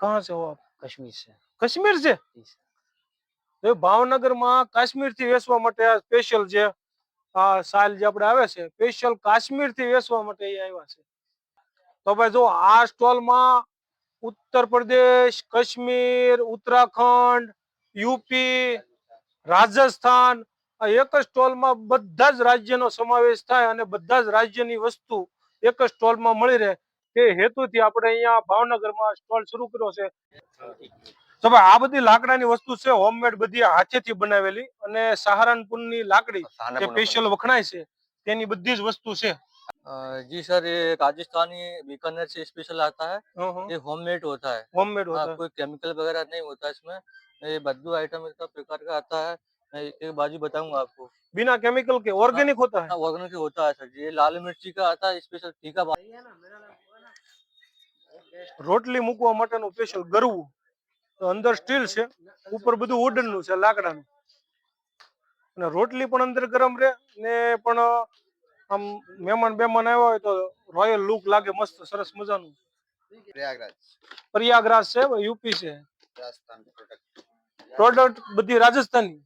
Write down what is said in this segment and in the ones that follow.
कहाँ से हो आप कश्मीर से કાશ્મીર છે जी सर તો ભાવનગરમાં કાશ્મીર થી વેચવા માટે આ સ્પેશિયલ જે આ સાલ જે આપણે આવે છે સ્પેશિયલ કાશ્મીર થી વેચવા માટે એ આવ્યા છે તો ભાઈ જો આ સ્ટોલમાં ઉત્તર પ્રદેશ કાશ્મીર ઉત્તરાખંડ યુપી રાજસ્થાન આ એક જ સ્ટોલમાં બધા જ રાજ્યનો સમાવેશ થાય અને બધા જ રાજ્યની વસ્તુ એક જ સ્ટોલમાં મળી રહે તે હેતુથી આપણે અહીંયા ભાવનગરમાં સ્ટોલ શરૂ કર્યો છે તો ભાઈ આ બધી લાકડાની વસ્તુ છે હોમમેડ બધી હાથેથી બનાવેલી અને સહારનપુરની લાકડી જે સ્પેશિયલ વખણાય છે તેની બધી જ વસ્તુ છે जी सर ये राजस्थानी बीकानेर से स्पेशल आता है ये होममेड होता है હોમમેડ हाँ, હોતા कोई केमिकल वगैरह नहीं होता इसमें ये बद्दू आइटम इसका प्रकार का आता है मैं एक एक बाजू बताऊंगा आपको बिना केमिकल के ऑर्गेनिक होता है ऑर्गेनिक होता है सर ये लाल मिर्ची का आता है स्पेशल तीखा बा- રોટલી મૂકવા માટેનું સ્પેશિયલ ગરવું. તો અંદર સ્ટીલ છે ઉપર બધું વુડનનું છે લાકડાનું. અને રોટલી પણ અંદર ગરમ રહે ને પણ આમ મહેમાન બેમાન આવ્યા હોય તો રોયલ લુક લાગે મસ્ત સરસ મજાનું. પ્રયાગરાજ. છે યુપી છે. પ્રોડક્ટ બધી રાજસ્થાની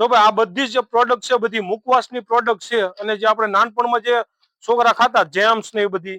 તો ભાઈ આ બધી જે પ્રોડક્ટ છે બધી મુખવાસની પ્રોડક્ટ છે અને જે આપણે નાનપણમાં જે છોકરા ખાતા જેમ્સ ને એ બધી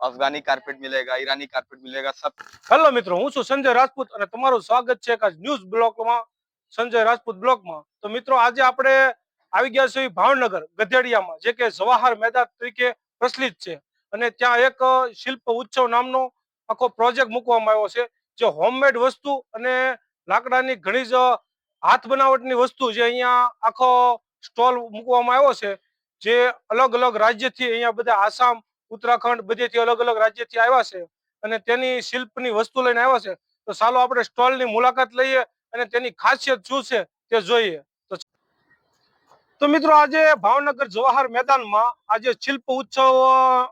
અફઘાની કાર્પેટ મિલેગા, ઈરાની કાર્પેટ મિલેગા, સબ હેલો મિત્રો, હું છું સંજય રાજપૂત અને તમારું સ્વાગત છે એક ન્યૂઝ બ્લોકમાં, સંજય રાજપૂત બ્લોકમાં. તો મિત્રો, આજે આપણે આવી ગયા છીએ ભાવનગર, ગધેડિયામાં, જે કે જવાહર મેદાન તરીકે પ્રચલિત છે. અને ત્યાં એક શિલ્પ ઉત્સવ નામનો આખો પ્રોજેક્ટ મૂકવામાં આવ્યો છે, જે હોમમેડ વસ્તુ અને લાકડાની ઘણી જ હાથ બનાવટની વસ્તુ જે અહીંયા આખો સ્ટોલ મૂકવામાં આવ્યો છે, જે અલગ અલગ રાજ્યથી અહીંયા બધા આસામ ઉત્તરાખંડ બધેથી અલગ અલગ રાજ્યથી આવ્યા છે અને તેની શિલ્પની વસ્તુ લઈને આવ્યા છે તો ચાલો આપણે સ્ટોલની મુલાકાત લઈએ અને તેની ખાસિયત શું છે તે જોઈએ. તો મિત્રો આજે ભાવનગર જવાહર મેદાનમાં આજે શિલ્પ ઉત્સવ અ,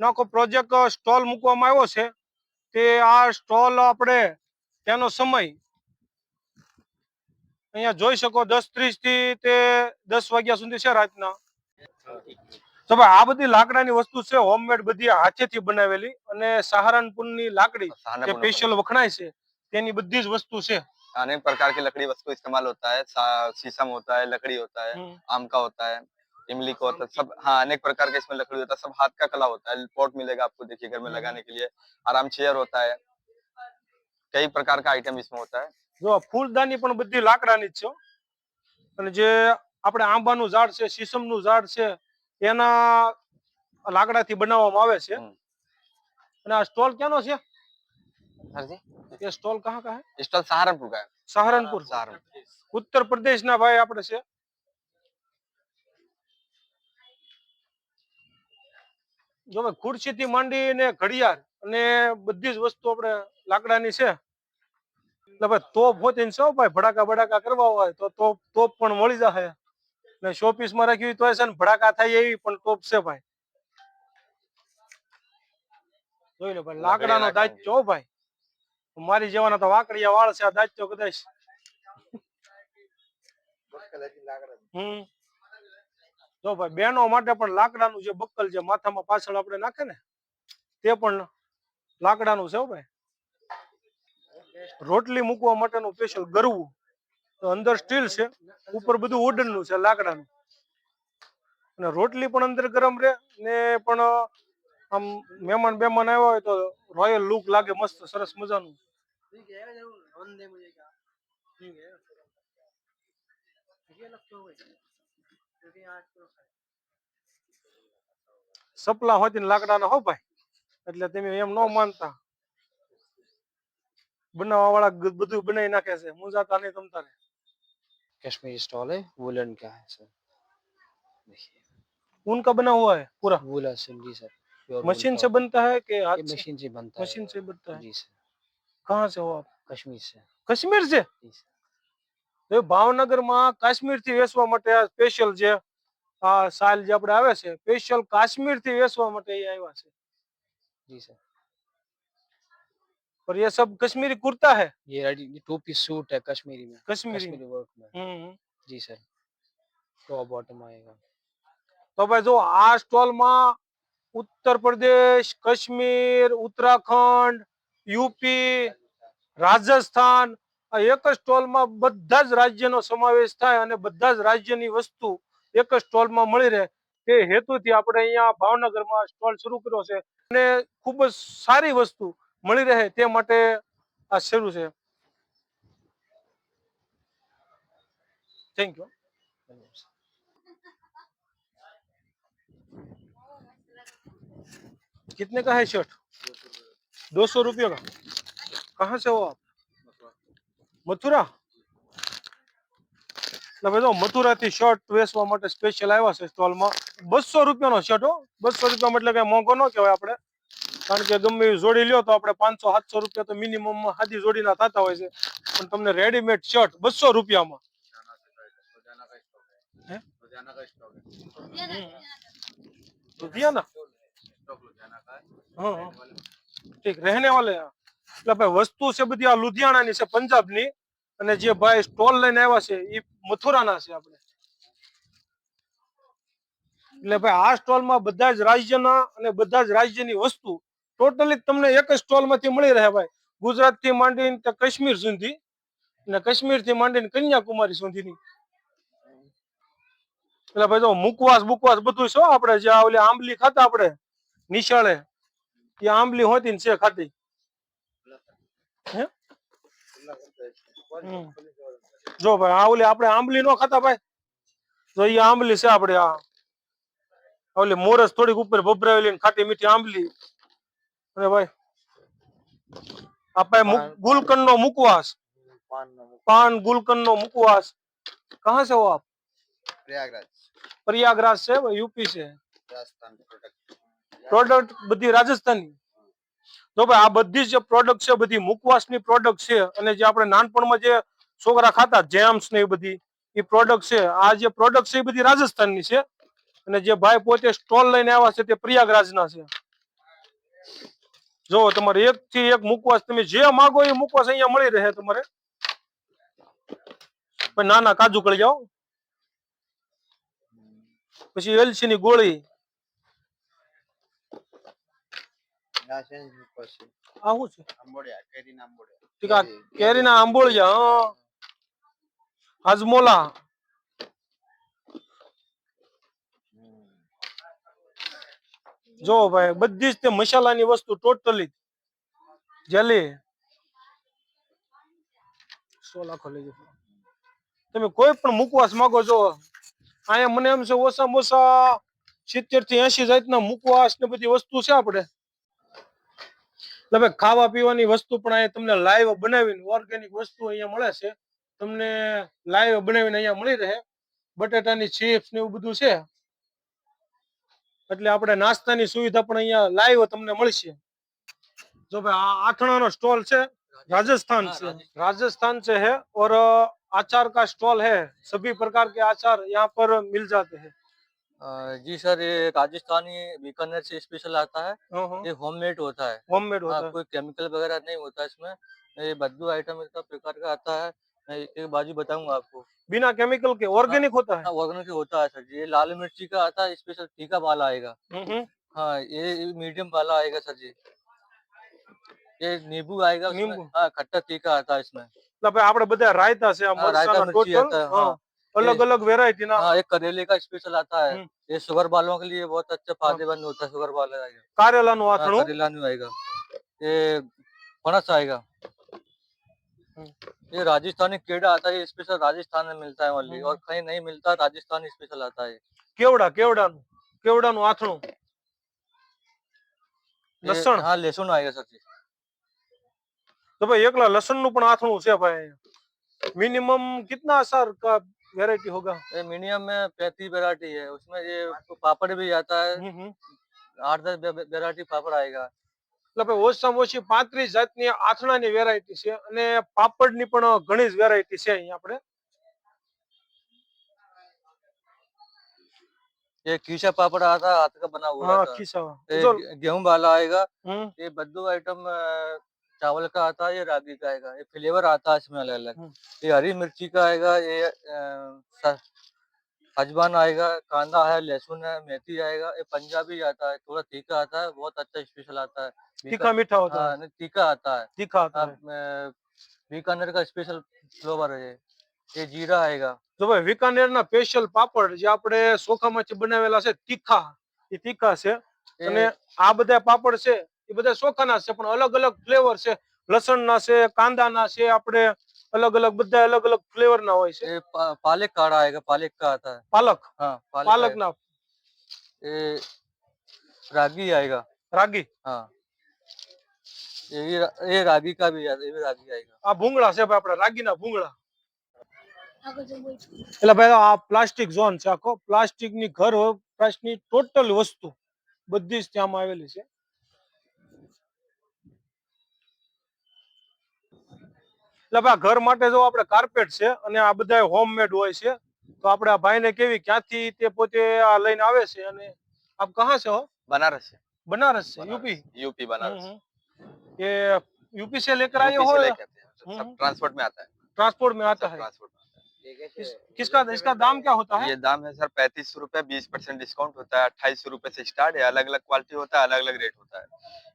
નો પ્રોજેક્ટ સ્ટોલ મૂકવામાં આવ્યો છે. તે આ સ્ટોલ આપણે તેનો સમય અહીંયા જોઈ શકો દસ ત્રીસથી તે દસ વાગ્યા સુધી છે રાતના. તો ભાઈ આ બધી લાકડાની વસ્તુ છે હોમમેડ બધી હાથેથી બનાવેલી અને સહારનપુરની લાકડી જે સ્પેશિયલ વખણાય છે તેની બધી જ વસ્તુ છે अनेक प्रकार की लकड़ी वस्तु इस्तेमाल होता है सा- शीशम होता है लकड़ी होता है हम्म, आम का होता है इमली का होता है सब हाँ अनेक प्रकार का इसमें लकड़ी होता है सब हाथ का कला होता है पॉट मिलेगा आपको देखिए घर में हम्म। लगाने के लिए आराम चेयर होता है कई प्रकार का आइटम इसमें होता है જો આ ફૂલદાની પણ બધી લાકડાની જ છે હો. અને જે આપણે આંબાનું ઝાડ છે શીશમનું ઝાડ છે એના લાકડા થી બનાવવામાં આવે છે. અને આ સ્ટોલ ક્યાંનો છે? એ સ્ટોલ કહા કહા સ્ટોલ સહારનપુર કા સહારનપુર. સહારનપુર. ઉત્તર પ્રદેશ ના ભાઈ આપણે છે. જો ખુરશી થી માંડી ને ઘડિયાળ અને બધી જ વસ્તુ આપણે લાકડાની છે. એટલે ભાઈ તોપ હોતી સૌ ભાઈ ભડાકા ભડાકા કરવા હોય તો તોપ તોપ પણ મળી જાય ને શોપીસમાં રાખ્યું તો છે ને ભડાકા થાય એવી પણ ટોપ છે ભાઈ. જોઈ લો ભાઈ લાકડાનો લાકડી દાજ ભાઈ. મારી જેવાના તો વાકડિયા વાળ છે આ દાચો કદાચ. હમ. જો ભાઈ બહેનો માટે પણ લાકડાનું જે બક્કલ જે માથામાં પાછળ આપણે નાખે ને તે પણ લાકડાનું છે હો ભાઈ. રોટલી મૂકવા માટેનું સ્પેશિયલ ગરવું. તો અંદર સ્ટીલ છે ઉપર બધું wooden નું છે લાકડાનું. અને રોટલી પણ અંદર ગરમ રહે ને પણ આમ મહેમાન બેમાન આવ્યા હોય તો રોયલ લુક લાગે મસ્ત સરસ મજાનું. સપલા ને લાકડાના હો ભાઈ? એટલે તમે એમ ન માનતા. બનાવવા વાળા બધું બનાવી નાખે છે. મુંજાતા નહીં તમ તારે. कश्मीरी स्टॉल है वुलन का है सर देखिए ऊन का बना हुआ है पूरा वुलन से जी सर प्योर मशीन से बनता है कि हाथ ये से मशीन से बनता है मशीन से बनता है जी सर कहाँ से हो आप कश्मीर से કાશ્મીર છે जी सर તો ભાવનગરમાં કાશ્મીર થી વેચવા માટે આ સ્પેશિયલ જે આ સાલ જે આપણે આવે છે સ્પેશિયલ કાશ્મીર થી વેચવા માટે અહીંયા આવ્યા છે जी सर पर ये सब कश्मीरी कुर्ता है ये रेडी ये टू पीस सूट है कश्मीरी में कश्मीरी कश्मीरी वर्क में हम्म जी सर टॉप बॉटम आएगा તો ભાઈ જો આ સ્ટોલ માં ઉત્તર પ્રદેશ કાશ્મીર ઉત્તરાખંડ યુપી રાજસ્થાન આ એક જ સ્ટોલ માં બધા જ રાજ્યનો સમાવેશ થાય અને બધા જ રાજ્યની વસ્તુ એક જ સ્ટોલ માં મળી રહે તે હેતુથી આપણે અહીંયા ભાવનગરમાં સ્ટોલ શરૂ કર્યો છે અને ખૂબ જ સારી વસ્તુ મળી રહે તે માટે આ શરૂ છે થેન્ક યુ कितने का है शर्ट दो सौ रुपये का कहाँ से हो आप મથુરા એટલે ભાઈ જો મથુરાથી શર્ટ વેચવા માટે સ્પેશિયલ આવ્યા છે સ્ટોલમાં બસો રૂપિયાનો શર્ટ હો બસો રૂપિયામાં એટલે કઈ મોંઘો ન કહેવાય આપણે કારણ કે ગમે એવી જોડી લ્યો તો આપણે પાંચસો, સાતસો રૂપિયા તો મિનિમમમાં જોડી ના થતા હોય છે. પણ તમને રેડીમેડ શર્ટ બસો રૂપિયામાં. ઠીક, રહેને એટલે ભાઈ વસ્તુ છે બધી આ લુધિયાણાની છે, પંજાબની. અને જે ભાઈ સ્ટોલ લઈને આવ્યા છે એ મથુરાના છે આપણે. એટલે ભાઈ આ સ્ટોલમાં બધા જ રાજ્યના અને બધા જ રાજ્યની વસ્તુ ટોટલી તમને એક જ સ્ટોલમાંથી મળી રહે ભાઈ. ગુજરાતથી માંડીને કાશ્મીર સુધી અને કાશ્મીરથી માંડીને કન્યાકુમારી સુધીની. એટલે ભાઈ જો મુકવાસ બુકવાસ બધું શું આપણે, જે ઓલી આંબલી ખાતા આપણે, નિશાળે. એ આંબલી હોતી ને છે ખાતી? જો ભાઈ, આ ઓલી આપણે આંબલી નો ખાતા ભાઈ. તો એ આંબલી છે આપણે આ. ઓલી મોરસ થોડીક ઉપર ભભરાવેલી ખાતી મીઠી આંબલી. અરે ભાઈ આપણે ગુલકંદ નો મુકવાસ. પાન ગુલકંદ નો મુકવાસ. કહા સે આપ? પ્રયાગરાજ. પ્રયાગરાજ સે यूपी સે રાજસ્થાન પ્રોડક્ટ બધી રાજસ્થાની તો ભાઈ આ બધી જે પ્રોડક્ટ છે બધી મુકવાસની પ્રોડક્ટ છે અને જે આપણે નાનપણમાં જે છોકરા ખાતા જેમ્સ ને એ બધી એ પ્રોડક્ટ છે આ જે પ્રોડક્ટ છે એ બધી રાજસ્થાનની છે. અને જે ભાઈ પોતે સ્ટોલ લઈને આવ્યા છે તે પ્રયાગરાજના છે. जो तुम्हारे एक थी एक मुकवास तुम्हें जे मांगो ये मुकवास अहिया मिली रहे तुम्हारे पर नाना काजू कळ जाओ પછી એલસીની ગોળી. નાશન પછી આહુ છે. આંબોળિયા કેરીના આંબોળિયા જો ભાઈ, બધી જ તે મસાલાની વસ્તુ ટોટલી જલી. સો લાખો લેજો તમે કોઈ પણ મુકવાસ માંગો છો અહીંયા મને એમ છે ઓછામાં ઓછા સિત્તેરથી એસી જાતના મુકવાસ ને બધી વસ્તુ છે આપણે. એટલે ખાવા પીવાની વસ્તુ પણ અહીંયા તમને લાઈવ બનાવીને ઓર્ગેનિક વસ્તુ અહીંયા મળે છે. તમને લાઈવ બનાવીને અહીંયા મળી રહે. બટેટાની ચિપ્સ ને એવું બધું છે. એટલે આપણે નાસ્તાની સુવિધા પણ અહીંયા લાઈવ તમને મળશે જો ભાઈ આ આથણાનો સ્ટોલ છે राजस्थान हाँ, से राजस्थान। राजस्थान से है और अ, अचार का स्टॉल है सभी प्रकार के अचार यहाँ पर मिल जाते हैं अ, जी सर ये राजस्थानी बीकानेर से स्पेशल आता है ये होममेड होता है होममेड होता हाँ, है कोई केमिकल वगैरह नहीं होता इसमें ये बद्दू आइटम इसका प्रकार का आता है मैं एक एक बाजू बताऊंगा आपको बिना केमिकल के ऑर्गेनिक होता है हाँ ऑर्गेनिक होता है सर जी ये लाल मिर्ची का आता है स्पेशल तीखा वाला आएगा हम्म, हम्म। हाँ ये मीडियम वाला आएगा सर जी ये नींबू आएगा उसमें नींबू। हाँ खट्टा तीखा आता है इसमें એટલે ભાઈ આપણે બધા રાયતા છે આ हाँ, रायता મરચાના मिर्ची total, आता है હા. हाँ અલગ અલગ વેરાયટી ના हाँ एक करेले का स्पेशल आता है हम्म। ये शुगर वालों के लिए बहुत अच्छा फायदेमंद होता है शुगर वाले आएगा કારેલાનું हाँ, આથણું करेला नहीं आएगा ये फणस आएगा हम्म। हम्म। ये राजस्थानी केड़ा आता है स्पेशल राजस्थान में मिलता है वाली और हम्म। कहीं नहीं मिलता राजस्थान स्पेशल आता है। केवड़ा केवड़ा केवड़ा नु आथणो लसन हाँ लसन आएगा सर जी तो भाई एकला लसन नु पण आथणो છે भाई मिनिमम कितना सर का वैरायटी होगा? ये मीडियम में पैती वैरायटी है उसमें ये पापड़ भी आता है हम्म, हम्म। आठ दस वैरायटी पापड़ आएगा। એટલે ભાઈ ઓછામાં ઓછી પાંત્રીસ જાતની આથણાની વેરાયટી છે અને પાપડની પણ ઘણી જ વેરાયટી છે અહીંયા આપણે ये खीसा पापड़ आता है हाथ का बना हुआ હા था ખિસ્સા ये જો गे- गेहूं वाला आएगा હમ ये बद्दू आइटम चावल का आता है ये रागी का आएगा ये फ्लेवर आता है इसमें अलग अलग हम्म। ये हरी मिर्ची का आएगा ये अ, स- अजवान आएगा कांदा है लहसुन है मेथी आएगा ये पंजाबी आता है थोड़ा तीखा आता है बहुत अच्छा स्पेशल आता है तीखा बीका- मीठा होता हाँ है नहीं, तीखा आता है तीखा आता है अब, अ, बीकानेर का स्पेशल फ्लेवर है ये ये जीरा आएगा જો ભાઈ વિકાનેરના સ્પેશિયલ પાપડ જે આપણે ચોખામાંથી બનાવેલા છે તીખા એ તીખા છે અને ये આ બધા પાપડ છે એ બધા ચોખાના છે પણ અલગ અલગ ફ્લેવર છે લસણના છે કાંદાના છે આપણે અલગ અલગ બધા અલગ અલગ ફ્લેવર ના હોય છે ये पा, पालक काढ़ा आएगा पालक का आता है પાલક हाँ पालक પાલક आएगा। ના ये रागी आएगा રાગી हाँ ये भी रा- ये रागी का भी आता- ये भी रागी आएगा આ ભૂંગળા છે ભાઈ આપણા રાગીના ભૂંગળા એટલે ભાઈ આ પ્લાસ્ટિક ઝોન છે આખો પ્લાસ્ટિક ની ઘર વપરાશની ટોટલ વસ્તુ બધી જ ત્યાંમાં આવેલી છે એટલે ભાઈ આ ઘર માટે જો આપણે કાર્પેટ છે અને આ બધા હોમમેડ હોય છે તો આપણે આ ભાઈને કેવી ક્યાંથી તે પોતે આ લઈને આવે છે અને આપ કહા છે હો बनारस से बनारस से बनारस, यूपी यूपी बनारस हम्म, हम्म। ये यूपी से लेकर आए यूपी हो से या लेके आते हैं सब हम्म। ट्रांसपोर्ट में आता है ट्रांसपोर्ट में आता सब है ट्रांसपोर्ट में आता किस, किसका इसका दाम क्या होता है? है ये दाम है सर पैंतीस रुपए बीस परसेंट डिस्काउंट होता है अट्ठाईस रुपए से स्टार्ट है अलग अलग क्वालिटी होता है अलग अलग रेट होता है।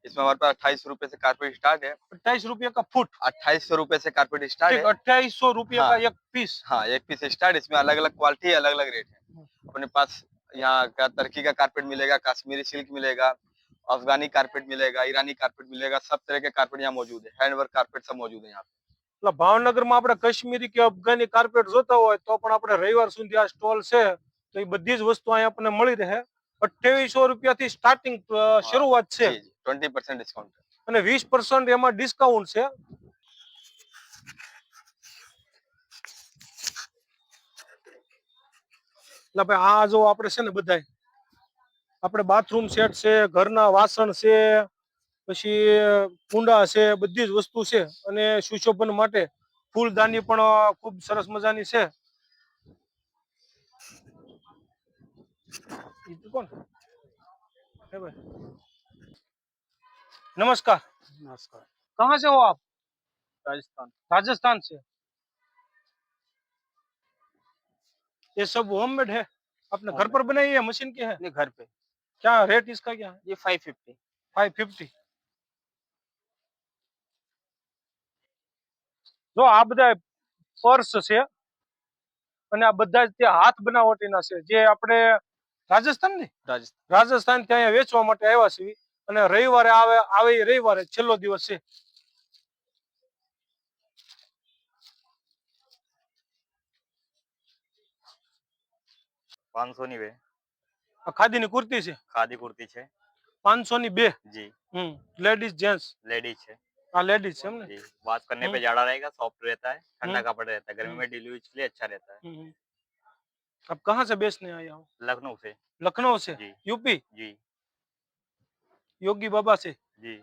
इसमें हमारे पास अट्ठाईस रुपए से कारपेट स्टार्ट है। अट्ठाईस रुपये का फुट? अट्ठाईस सौ रुपए से कारपेट स्टार्ट है। अट्ठाईस सौ रुपये हाँ। का एक पीस? हाँ एक पीस स्टार्ट इसमें अलग अलग क्वालिटी अलग अलग रेट है। अपने पास यहाँ का तुर्की का कारपेट मिलेगा कश्मीरी सिल्क मिलेगा अफगानी कारपेट मिलेगा ईरानी कारपेट मिलेगा सब तरह के कारपेट यहाँ मौजूद है हैंडवर्क कारपेट सब मौजूद है यहाँ पे। એટલે ભાવનગરમાં આપણે કાશ્મીરી કે અફઘાની કાર્પેટ જોતા હોય તો પણ આપણે રવિવાર સુધી આ સ્ટોલ છે. તો એ બધી જ વસ્તુ અહીંયા આપણને મળી રહે. અઠ્યાવીસો રૂપિયાથી સ્ટાર્ટિંગ શરૂઆત છે. ટ્વેન્ટી પર્સન્ટ ડિસ્કાઉન્ટ અને વીસ પર્સન્ટ એમાં ડિસ્કાઉન્ટ છે. એટલે ભાઈ આ જો આપણે છે ને બધા આપણે બાથરૂમ સેટ છે ઘરના વાસણ છે પછી કુંડા છે બધી જ વસ્તુ છે અને સુશોભન માટે ફૂલદાની પણ ખૂબ સરસ મજાની છે ઈ તો કોણ હે ભાઈ नमस्कार नमस्कार कहाँ से हो आप राजस्थान राजस्थान से ये सब होममेड है आपने घर पर बनाई है मशीन की है अपने घर पे क्या रेट इसका क्या है ये फाइव फिफ्टी फाइव फिफ्टी જો આ બધા પર્સ છે અને આ બધા તે હાથ બનાવટીના છે જે આપણે રાજસ્થાન. ને રાજસ્થાન ત્યાં વેચવા માટે આવ્યા છે અને રવિવારે આવે આવે રવિવારે છેલ્લો દિવસ છે. ની ખાદી ની કુર્તી છે? ખાદી કુર્તી છે. પાંચસો ની બે? જી. હમ લેડીઝ જેન્ટ્સ. લેડીઝ છે. हाँ लेडीज़ हमने। वाश करने पे हम्म। जाड़ा रहेगा सॉफ्ट रहता है ठंडा हम्म। कपड़ा रहता है गर्मी हम्म। में डिलीवरी के लिए अच्छा रहता है। अब कहाँ से बेचने आया हो? लखनऊ से। लखनऊ से? जी। यूपी? जी। योगी बाबा से? जी।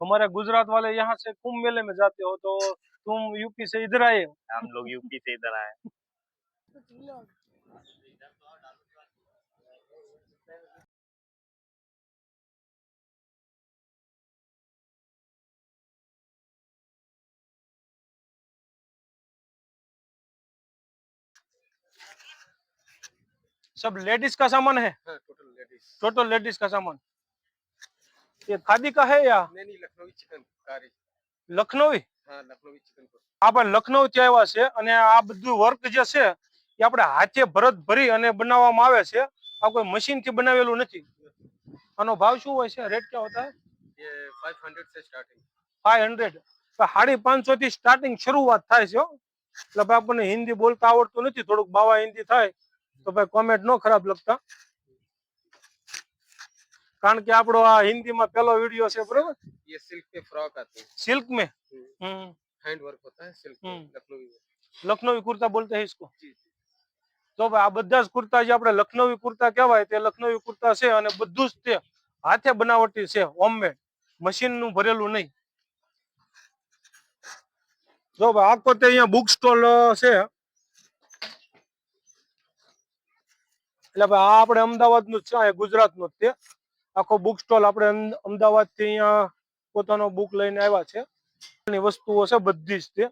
हमारे गुजरात वाले यहाँ से कुंभ मेले में जाते हो तो तुम यूपी से इधर आए हम लोग यूपी से इधर आए सब लेडीज का सामान है टोटल लेडीज टोटल लेडीज का सामान ये खादी का है या नहीं नहीं लखनवी चिकन कारी લખનવી हाँ लखनवी चिकन को આપણે લખનઉ થી આવ્યા છે અને આ બધું વર્ક જે છે એ આપણે હાથે ભરત ભરી અને બનાવવામાં આવે છે આ કોઈ મશીન થી બનાવેલું નથી આનો ભાવ શું હોય છે રેટ ક્યાં હોતા ये 500 से स्टार्टिंग ફાઈવ હંડ્રેડ સાડી પાંચસો થી સ્ટાર્ટિંગ શરૂઆત થાય છે હો. એટલે ભાઈ આપણને હિન્દી બોલતા આવડતું નથી થોડુંક બાવા હિન્દી થાય તો ભાઈ કોમેન્ટ નો ખરાબ લખતા કારણ કે આપણો આ હિન્દીમાં પહેલો વિડીયો છે બરોબર ये सिल्क पे फ्रॉक आती है सिल्क में हम्म, हम्म हैंड वर्क होता है सिल्क पे हम्म। लखनवी में લખનવી કુર્તા બોલતે હૈ इसको जी जी તો ભાઈ આ બધા જ કુર્તા જે આપણે લખનવી કુર્તા કહેવાય તે લખનવી કુર્તા છે અને બધું જ તે હાથે બનાવટી છે હોમમેડ મશીન નું ભરેલું નહીં જો ભાઈ આખો તે અહીંયા બુક સ્ટોલ છે એટલે ભાઈ આ આપણે અમદાવાદનું છે ગુજરાતનું જ તે આખો બુક સ્ટોલ આપણે અમદાવાદથી અહીંયા પોતાનો બુક લઈને આવ્યા છે. વસ્તુઓ છે બધી જ તે.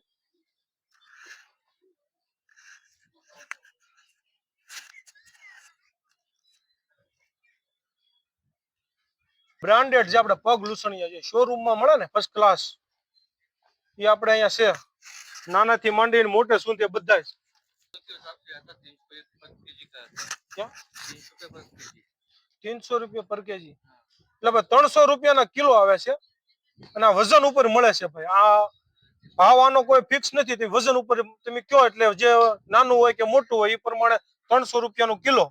બ્રાન્ડેડ જે આપણે પગ લૂસણિયા છે શોરૂમમાં મળે ને ફર્સ્ટ ક્લાસ એ આપણે અહીંયા છે. નાનાથી માંડીને મોટે સુધી બધા જ. ત્રણસો રૂપિયા પર કેજી. એટલે ભાઈ ત્રણસો રૂપિયાના કિલો આવે છે અને આ વજન ઉપર મળે છે ભાઈ. આ ભાવ આનો કોઈ ફિક્સ નથી. તે વજન ઉપર તમે કયો એટલે જે નાનું હોય કે મોટું હોય એ પ્રમાણે ત્રણસો રૂપિયાનો કિલો